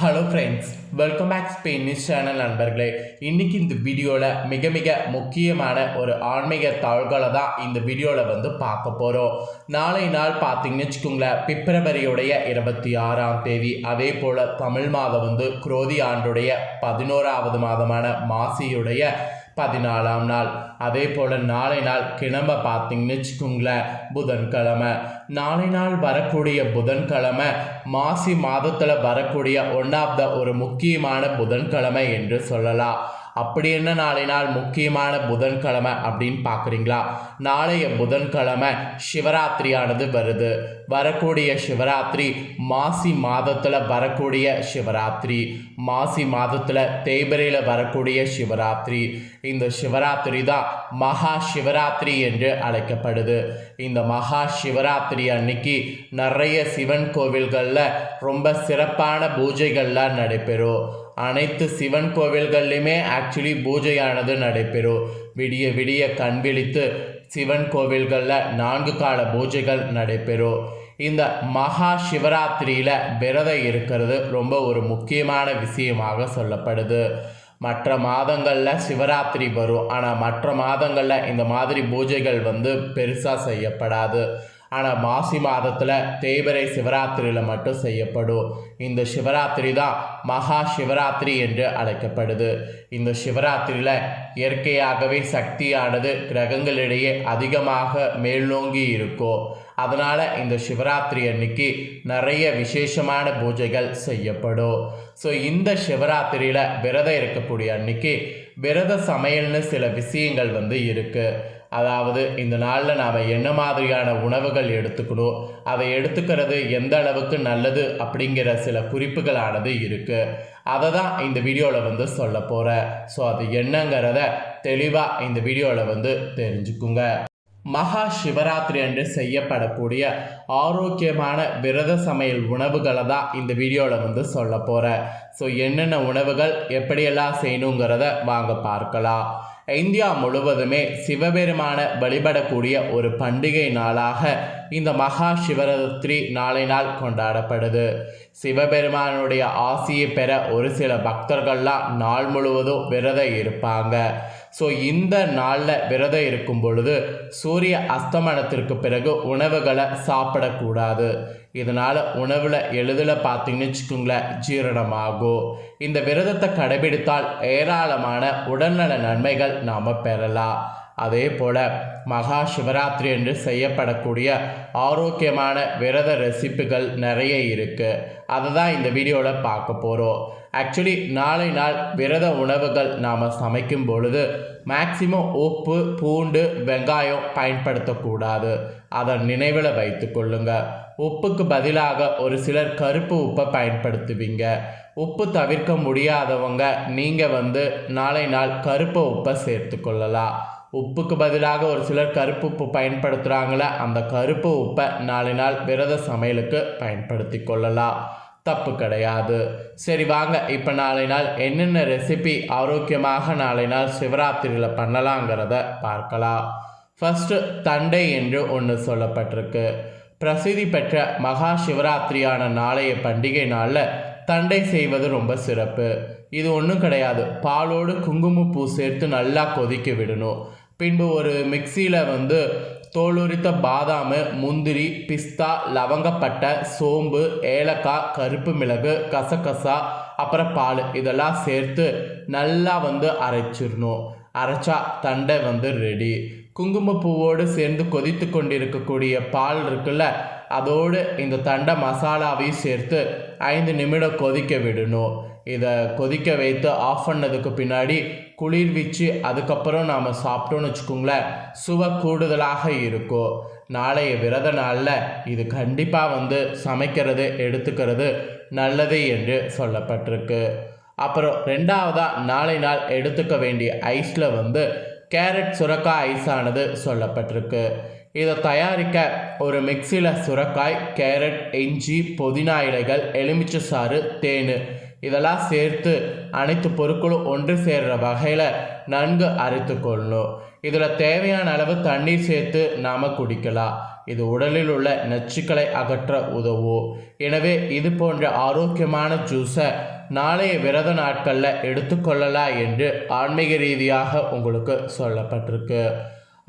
Hello friends welcome back Spain news channel நண்பர்களே. இன்னைக்கு இந்த வீடியோவில் மிக மிக முக்கியமான ஒரு ஆன்மீக தாள்களை தான் இந்த வீடியோவில் வந்து பார்க்க போகிறோம் நாளை நாள் பார்த்தீங்கன்னு வச்சுக்கோங்களேன் பிப்ரவரியுடைய இருபத்தி ஆறாம் தேதி அதே போல் தமிழ் மாதம் வந்து குரோதி ஆண்டுடைய பதினோராவது மாதமான மாசியுடைய பதினாலாம் நாள். அதே போல் நாளை நாள் கிளம்ப பார்த்தீங்கன்னு வச்சுக்கோங்களேன் புதன்கிழமை. நாளை நாள் வரக்கூடிய புதன்கிழமை மாசி மாதத்தில் வரக்கூடிய ஒன் ஆஃப் த ஒரு முக்கியமான புதன்கிழமை என்று சொல்லலாம். அப்படி என்ன நாளை நாள் முக்கியமான புதன்கிழமை அப்படின்னு பார்க்குறீங்களா? நாளைய புதன்கிழமை சிவராத்திரியானது வருது. வரக்கூடிய சிவராத்திரி மாசி மாதத்தில் வரக்கூடிய சிவராத்திரி. மாசி மாதத்தில் தேய்பிரையில் வரக்கூடிய சிவராத்திரி. இந்த சிவராத்திரி தான் மகா சிவராத்திரி என்று அழைக்கப்படுது. இந்த மகா சிவராத்திரி அன்னைக்கு நிறைய சிவன் கோவில்களில் ரொம்ப சிறப்பான பூஜைகள்லாம் நடைபெறும். அனைத்து சிவன் கோவில்கள்லையுமே ஆக்சுவலி பூஜையானது நடைபெறும். விடிய விடிய கண் விழித்து சிவன் கோவில்களில் நான்கு கால பூஜைகள் நடைபெறும். இந்த மகா சிவராத்திரியில் விரதம் இருக்கிறது ரொம்ப ஒரு முக்கியமான விஷயமாக சொல்லப்படுது. மற்ற மாதங்களில் சிவராத்திரி வரும். ஆனால் மற்ற மாதங்களில் இந்த மாதிரி பூஜைகள் வந்து பெருசாக செய்யப்படாது. ஆனால் மாசி மாதத்தில் தேவரை சிவராத்திரியில் மட்டும் செய்யப்படும். இந்த சிவராத்திரி தான் மகா சிவராத்திரி என்று அழைக்கப்படுது. இந்த சிவராத்திரியில் இயற்கையாகவே சக்தியானது கிரகங்களிடையே அதிகமாக மேல்நோங்கி இருக்கும் அதனால் இந்த சிவராத்திரி அன்னைக்கு நிறைய விசேஷமான பூஜைகள் செய்யப்படும். ஸோ இந்த சிவராத்திரியில் விரதம் இருக்கக்கூடிய அன்னைக்கு விரத சமையல்னு சில விஷயங்கள் வந்து இருக்குது அதாவது இந்த நாளில் நாம் என்ன மாதிரியான உணவுகள் எடுத்துக்கணும் அதை எடுத்துக்கிறது எந்த அளவுக்கு நல்லது அப்படிங்கிற சில குறிப்புகளானது இருக்குது அதை தான் இந்த வீடியோவில் வந்து சொல்ல போகிறேன் ஸோ அது என்னங்கிறத தெளிவாக இந்த வீடியோவில் வந்து தெரிஞ்சுக்குங்க. மகா சிவராத்திரி அன்று செய்யப்படக்கூடிய ஆரோக்கியமான விரத சமையல் உணவுகளை தான் இந்த வீடியோவில் வந்து சொல்ல போகிறேன் ஸோ என்னென்ன உணவுகள் எப்படியெல்லாம் செய்யணுங்கிறத வாங்க பார்க்கலாம். இந்தியா முழுவதுமே சிவபெருமான வழிபடக்கூடிய ஒரு பண்டிகை நாளாக இந்த மகா சிவராத்திரி நாளை நாள் கொண்டாடப்படுது. சிவபெருமானுடைய ஆசியை பெற ஒரு சில பக்தர்கள்லாம் நாள் முழுவதும் விரதம் இருப்பாங்க. ஸோ இந்த நாளில் விரதம் இருக்கும் பொழுது சூரிய அஸ்தமனத்திற்கு பிறகு உணவுகளை சாப்பிடக்கூடாது. இதனால் உணவில் எளிதில் பார்த்தீங்கன்னு வச்சுக்கோங்களேன் ஜீரணமாகும் இந்த விரதத்தை கடைபிடித்தால் ஏராளமான உடல்நல நன்மைகள் நாம் பெறலாம். அதே போல் மகா சிவராத்திரி என்று செய்யப்படக்கூடிய ஆரோக்கியமான விரத ரெசிப்பிகள் நிறைய இருக்குது அதை தான் இந்த வீடியோவில் பார்க்க போகிறோம் ஆக்சுவலி நாளை நாள் விரத உணவுகள் நாம் சமைக்கும் பொழுது மேக்சிமம் உப்பு பூண்டு வெங்காயம் பயன்படுத்தக்கூடாது. அதை நினைவில் வைத்து உப்புக்கு பதிலாக ஒரு சிலர் கருப்பு உப்பை பயன்படுத்துவீங்க. உப்பு தவிர்க்க முடியாதவங்க நீங்கள் வந்து நாளை நாள் கருப்பு உப்பை சேர்த்து கொள்ளலாம். உப்புக்கு பதிலாக ஒரு சிலர் கருப்பு உப்பு பயன்படுத்துகிறாங்களே அந்த கருப்பு உப்பை நாளை நாள் விரத சமையலுக்கு பயன்படுத்தி கொள்ளலாம். தப்பு கிடையாது. சரி வாங்க. இப்போ நாளை நாள் என்னென்ன ரெசிபி ஆரோக்கியமாக நாளை நாள் சிவராத்திரியில் பண்ணலாங்கிறத பார்க்கலாம். ஃபஸ்ட்டு தண்டை என்று ஒன்று சொல்லப்பட்டிருக்கு. பிரசித்தி பெற்ற மகா சிவராத்திரியான நாளைய பண்டிகை நாளில் தண்டை செய்வது ரொம்ப சிறப்பு. இது ஒன்றும் கிடையாது. பாலோடு குங்குமப்பூ சேர்த்து நல்லா கொதிக்க விடணும். பின்பு ஒரு மிக்சியில் வந்து தோலுரித்த பாதாம் முந்திரி பிஸ்தா லவங்கப்பட்டை சோம்பு ஏலக்காய் கருப்பு மிளகு கசகசா அப்புறம் பால் இதெல்லாம் சேர்த்து நல்லா வந்து அரைச்சிடணும். அரைச்சா தண்டை வந்து ரெடி குங்குமப்பூவோடு சேர்ந்து கொதித்து கொண்டிருக்கக்கூடிய பால் இருக்குல்ல அதோடு இந்த தண்டை மசாலாவையும் சேர்த்து ஐந்து நிமிடம் கொதிக்க விடணும். இதை கொதிக்க வைத்து ஆஃப் பண்ணதுக்கு பின்னாடி குளிர்விச்சு அதுக்கப்புறம் நாம் சாப்பிட்டோன்னு வச்சுக்கோங்களேன் சுவை கூடுதலாக இருக்கும். நாளைய விரத நாளில் இது கண்டிப்பாக வந்து சமைக்கிறது எடுத்துக்கிறது நல்லது என்று சொல்லப்பட்டிருக்கு. அப்புறம் ரெண்டாவதாக நாளை நாள் எடுத்துக்க வேண்டிய ஐஸில் வந்து கேரட் சுரக்காய் ஐஸானது சொல்லப்பட்டிருக்கு. இதை தயாரிக்க ஒரு மிக்சியில் சுரக்காய் கேரட் இஞ்சி புதினா இலைகள் எலுமிச்சை சாறு தேன் இதெல்லாம் சேர்த்து அனைத்து பொருட்களும் ஒன்று சேர்கிற வகையில் நன்கு அரைத்து கொள்ளணும் இதில் தேவையான அளவு தண்ணீர் சேர்த்து நாம் குடிக்கலாம். இது உடலில் உள்ள நச்சுக்களை அகற்ற உதவும். எனவே இது போன்ற ஆரோக்கியமான ஜூஸை நாளைய விரத நாட்களில் எடுத்துக்கொள்ளலாம் என்று ஆன்மீக ரீதியாக உங்களுக்கு சொல்லப்பட்டிருக்கு.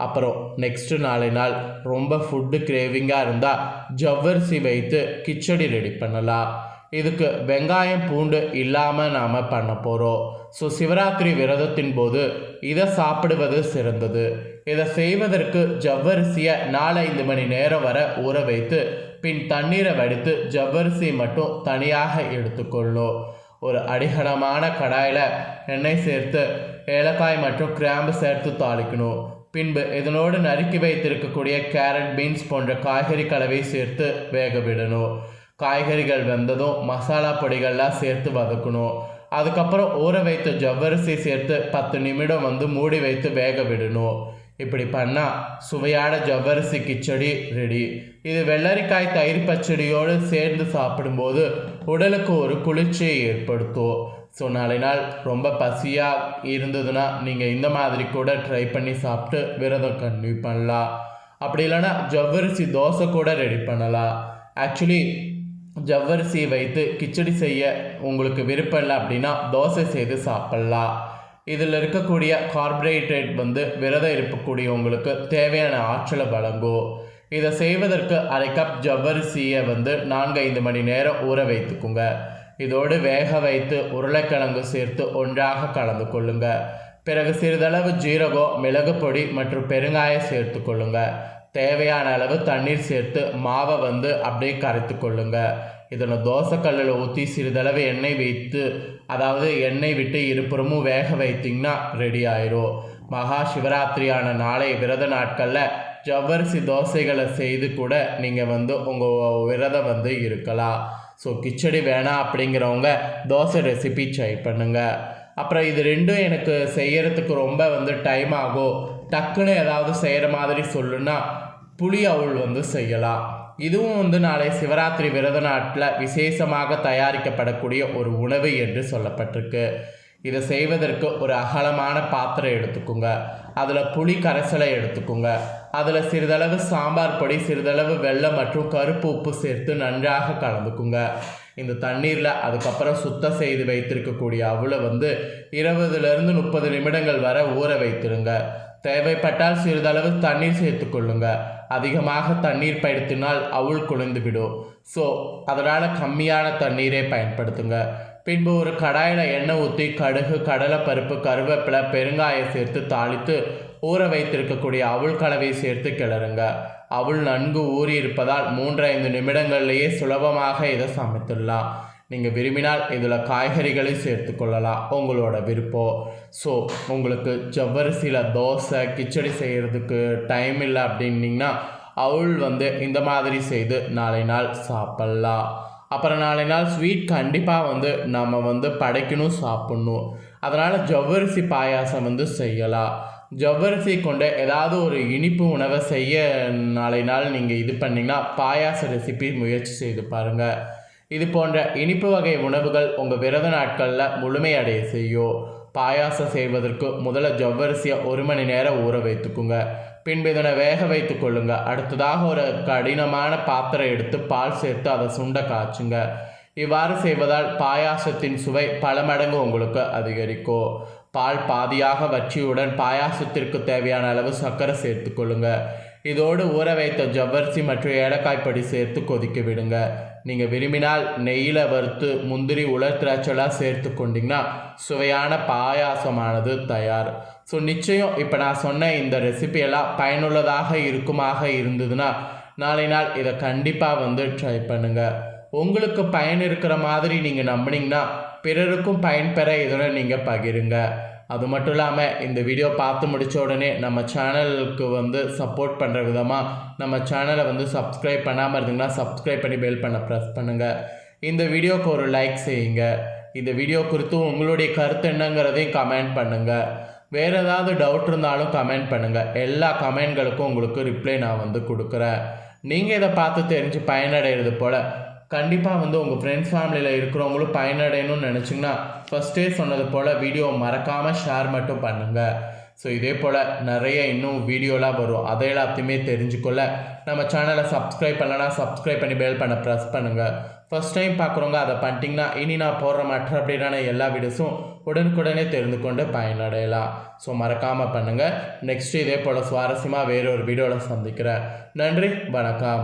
அப்புறம் நெக்ஸ்ட்டு நாளை நாள் ரொம்ப ஃபுட்டு கிரேவிங்காக இருந்தால் ஜவ்வரிசி வைத்து கிச்சடி ரெடி பண்ணலாம். இதுக்கு வெங்காயம் பூண்டு இல்லாமல் நாம் பண்ண போகிறோம் ஸோ சிவராத்திரி விரதத்தின் போது இதை சாப்பிடுவது சிறந்தது. இதை செய்வதற்கு ஜவ்வரிசியை நாலஞ்சு மணி நேரம் வரை ஊற வைத்து பின் தண்ணீரை வடித்து ஜவ்வரிசி மட்டும் தனியாக எடுத்துக்கொள்ளும். ஒரு அடிகனமான கடாயில் எண்ணெய் சேர்த்து ஏலக்காய் மற்றும் கிராம்பு சேர்த்து தாளிக்கணும். பின்பு இதனோடு நறுக்கி வைத்திருக்கக்கூடிய கேரட் பீன்ஸ் போன்ற காய்கறி கலவை சேர்த்து வேக விடணும். காய்கறிகள் வெந்ததும் மசாலா பொடிகள்லாம் சேர்த்து வதக்கணும். அதுக்கப்புறம் ஊற வைத்த ஜவ்வரிசி சேர்த்து பத்து நிமிடம் வந்து மூடி வைத்து வேக விடணும். இப்படி பண்ணால் சுவையான ஜவ்வரிசி கிச்சடி ரெடி. இது வெள்ளரிக்காய் தயிர் பச்சடியோடு சேர்ந்து சாப்பிடும்போது உடலுக்கு ஒரு குளிர்ச்சியை ஏற்படுத்தும். ஸோ நாளை நாள் ரொம்ப பசியாக இருந்ததுன்னா நீங்கள் இந்த மாதிரி கூட ட்ரை பண்ணி சாப்பிட்டு விரதம் கன்டினியூ பண்ணலாம். அப்படி இல்லைன்னா ஜவ்வரிசி தோசை கூட ரெடி பண்ணலாம். ஆக்சுவலி ஜவ்வரிசி வைத்து கிச்சடி செய்ய உங்களுக்கு விருப்பம் இல்லை அப்படின்னா தோசை செய்து சாப்பிட்லாம். இதில் இருக்கக்கூடிய கார்போஹைட்ரேட் வந்து விரதம் இருக்கக்கூடியவங்களுக்கு தேவையான ஆற்றலை வழங்கும். இதை செய்வதற்கு அரை கப் ஜவ்வரிசியை வந்து நான்கு ஐந்து மணி நேரம் ஊற வைத்துக்குங்க. இதோடு வேக வைத்து உருளைக்கிழங்கு சேர்த்து ஒன்றாக கலந்து கொள்ளுங்க. பிறகு சிறிதளவு ஜீரகம் மிளகு பொடி மற்றும் பெருங்காயம் சேர்த்து கொள்ளுங்கள் தேவையான அளவு தண்ணீர் சேர்த்து மாவை வந்து அப்படியே கரைத்து கொள்ளுங்க. இதில் தோசைக்கல்லில் ஊற்றி சிறிதளவு எண்ணெய் வைத்து அதாவது எண்ணெய் விட்டு இருபுறமும் வேக வைத்திங்கன்னா ரெடி ஆயிரும். மகா சிவராத்திரியான நாளை விரத நாட்களில் ஜவ்வரிசி தோசைகளை செய்து கூட நீங்கள் வந்து உங்கள் விரதம் வந்து இருக்கலாம். ஸோ கிச்சடி வேணாம் அப்படிங்கிறவங்க தோசை ரெசிபி ட்ரை பண்ணுங்கள் அப்புறம் இது ரெண்டும் எனக்கு செய்யறதுக்கு ரொம்ப வந்து டைம் ஆகும். டக்குன்னு ஏதாவது செய்கிற மாதிரி சொல்லுன்னா புளி அவுள் வந்து செய்யலாம். இதுவும் வந்து நாளை சிவராத்திரி விரத நாட்டில் விசேஷமாக தயாரிக்கப்படக்கூடிய ஒரு உணவு என்று சொல்லப்பட்டிருக்கு. இதை செய்வதற்கு ஒரு அகலமான பாத்திரம் எடுத்துக்கோங்க. அதில் புளி கரைசலை எடுத்துக்கோங்க. அதில் சிறிதளவு சாம்பார் பொடி சிறிதளவு வெள்ளம் மற்றும் கருப்பு உப்பு சேர்த்து நன்றாக கலந்துக்குங்க. இந்த தண்ணீரில் அதுக்கப்புறம் சுத்தம் செய்து வைத்திருக்கக்கூடிய அவளை வந்து இருபதுலேருந்து முப்பது நிமிடங்கள் வரை ஊற வைத்திருங்க. தேவைப்பட்டால் சிறிதளவு தண்ணீர் சேர்த்துக்கொள்ளுங்க அதிகமாக தண்ணீர் பயன்படுத்தினால் அவுள் குளிர்ந்துவிடும். ஸோ அதனால் கம்மியான தண்ணீரை பயன்படுத்துங்க. பின்பு ஒரு கடாயில் எண்ணெய் ஊற்றி கடுகு கடலைப்பருப்பு கருவேப்பிலை பெருங்காயம் சேர்த்து தாளித்து ஊற வைத்திருக்கக்கூடிய அவுள் கலவை சேர்த்து கிளறுங்க. அவுள் நன்கு ஊறி இருப்பதால் மூன்று ஐந்து நிமிடங்கள்லேயே சுலபமாக இதை சமைத்துடலாம். நீங்கள் விரும்பினால் இதில் காய்கறிகளை சேர்த்து கொள்ளலாம் உங்களோட விருப்பம். ஸோ உங்களுக்கு ஜவ்வரிசியில் தோசை கிச்சடி செய்கிறதுக்கு டைம் இல்லை அப்படின்னிங்கன்னா அவள் வந்து இந்த மாதிரி செய்து நாளை நாள் சாப்பிட்லாம். அப்புறம் நாளை நாள் ஸ்வீட் கண்டிப்பாக வந்து நம்ம வந்து படைக்கணும் சாப்பிட்ணும். அதனால் ஜவ்வரிசி பாயாசம் வந்து செய்யலாம். ஜவ்வரிசி கொண்டு ஏதாவது ஒரு இனிப்பு உணவை செய்ய நாளை நாள் நீங்கள் இது பண்ணிங்கன்னா பாயாச ரெசிபி முயற்சி செய்து பாருங்கள் இது போன்ற இனிப்பு வகை உணவுகள் உங்கள் விரத நாட்களில் முழுமையடைய செய்யும் பாயாசம் செய்வதற்கு முதல்ல ஜவ்வரிசியை ஒரு மணி நேரம் ஊற வைத்துக்குங்க. பின்பு இதனை வேக வைத்து கொள்ளுங்க. அடுத்ததாக ஒரு கடினமான பாத்திரம் எடுத்து பால் சேர்த்து அதை சுண்ட காய்ச்சுங்க. இவ்வாறு செய்வதால் பாயாசத்தின் சுவை பல மடங்கு உங்களுக்கு அதிகரிக்கும் பால் பாதியாக வச்சியுடன் பாயாசத்திற்கு தேவையான அளவு சர்க்கரை சேர்த்து கொள்ளுங்கள் இதோடு ஊற வைத்த ஜவ்வரிசி மற்றும் ஏலக்காய் பொடி சேர்த்து கொதிக்க விடுங்க. நீங்கள் விரும்பினால் நெய்யில் வறுத்து முந்திரி உலர் திராட்சைலாம் சேர்த்து கொண்டிங்கன்னா சுவையான பாயாசமானது தயார். ஸோ நிச்சயம் இப்போ நான் சொன்ன இந்த ரெசிபியெல்லாம் பயனுள்ளதாக இருக்குமாக இருந்ததுன்னா நாளை நாள் இதை கண்டிப்பாக வந்து ட்ரை பண்ணுங்கள் உங்களுக்கு பயன் இருக்கிற மாதிரி நீங்கள் நம்பினீங்கன்னா பிறருக்கும் பயன் பெற இதனை நீங்கள் பகிருங்க. அது மட்டும் இல்லாமல் இந்த வீடியோ பார்த்து முடித்த உடனே நம்ம சேனலுக்கு வந்து சப்போர்ட் பண்ணுற விதமாக நம்ம சேனலை வந்து சப்ஸ்கிரைப் பண்ணாமல் இருந்தீங்கன்னா சப்ஸ்கிரைப் பண்ணி பெல் பண்ண ப்ரெஸ் பண்ணுங்கள் இந்த வீடியோவுக்கு ஒரு லைக் செய்யுங்க. இந்த வீடியோ குறித்து உங்களுடைய கருத்து என்னங்கிறதையும் கமெண்ட் பண்ணுங்கள் வேறு ஏதாவது டவுட் இருந்தாலும் கமெண்ட் பண்ணுங்கள் எல்லா கமெண்ட்களுக்கும் உங்களுக்கு ரிப்ளை நான் வந்து கொடுக்குறேன். நீங்கள் இதை பார்த்து தெரிஞ்சு பயனடைகிறது போல் கண்டிப்பாக வந்து உங்கள் ஃப்ரெண்ட்ஸ் ஃபேமிலியில் இருக்கிறவங்களும் பயனடையணும்னு நினச்சிங்கன்னா ஃபஸ்ட்டே சொன்னது போல் வீடியோ மறக்காமல் ஷேர் மட்டும் பண்ணுங்கள் ஸோ இதே போல் நிறைய இன்னும் வீடியோலாம் வரும். அதை எல்லாத்தையுமே தெரிஞ்சுக்கொள்ள நம்ம சேனலை சப்ஸ்கிரைப் பண்ணலன்னா சப்ஸ்கிரைப் பண்ணி பெல் பண்ண ப்ரெஸ் பண்ணுங்கள் ஃபர்ஸ்ட் டைம் பார்க்குறவங்க அதை பண்ணிட்டிங்கன்னா இனி நான் போடுற மற்ற அப்படின்னா எல்லா வீடியோஸும் உடனுக்குடனே தெரிந்து கொண்டு பயனடையலாம். ஸோ மறக்காமல் பண்ணுங்கள் நெக்ஸ்ட் இதே போல் சுவாரஸ்யமாக வேறு ஒரு வீடியோவில் சந்திக்கிறேன். நன்றி வணக்கம்.